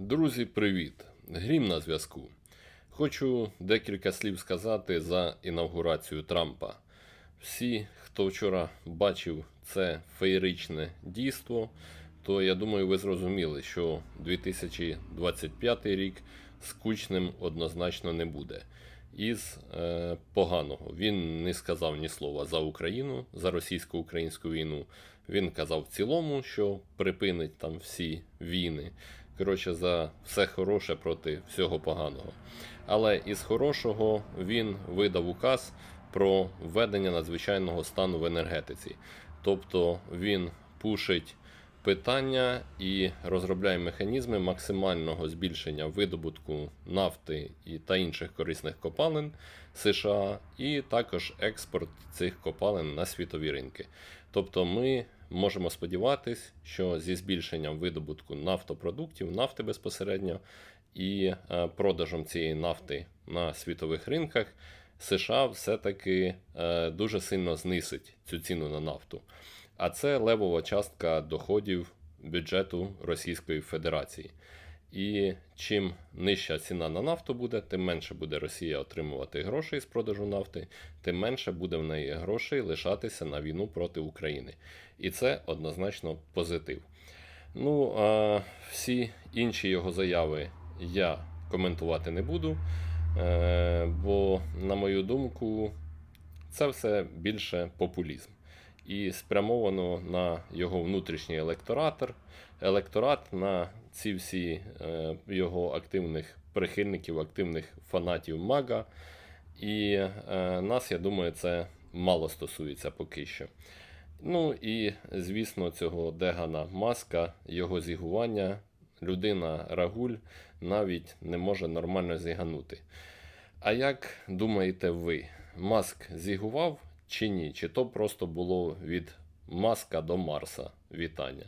Друзі, привіт! Грім на зв'язку. Хочу декілька слів сказати за інавгурацію Трампа. Всі, хто вчора бачив це феєричне дійство, то я думаю, ви зрозуміли, що 2025 рік скучним однозначно не буде. Із е, поганого він не сказав ні слова за Україну, за російсько-українську війну. Він казав в цілому, що припинить там всі війни. Коротше, за все хороше проти всього поганого. Але із хорошого він видав указ про введення надзвичайного стану в енергетиці. Тобто він пушить питання і розробляє механізми максимального збільшення видобутку нафти і та інших корисних копалин США, і також експорт цих копалин на світові ринки. Тобто ми можемо сподіватись, що зі збільшенням видобутку нафтопродуктів, нафти безпосередньо і е, продажем цієї нафти на світових ринках, США все-таки е, дуже сильно знисить цю ціну на нафту. А це левова частка доходів бюджету Російської Федерації. І чим нижча ціна на нафту буде, тим менше буде Росія отримувати грошей з продажу нафти, тим менше буде в неї грошей лишатися на війну проти України. І це однозначно позитив. Ну, а всі інші його заяви я коментувати не буду, е, бо, на мою думку, це все більше популізм. І спрямовано на його внутрішній електоратор, електорат на ці всі е, його активних прихильників, активних фанатів Мага. І е, нас, я думаю, це мало стосується поки що. Ну і, звісно, цього Дегана Маска, його зігування, людина Рагуль навіть не може нормально зіганути. А як думаєте ви, Маск зігував чи ні? Чи то просто було від Маска до Марса вітання?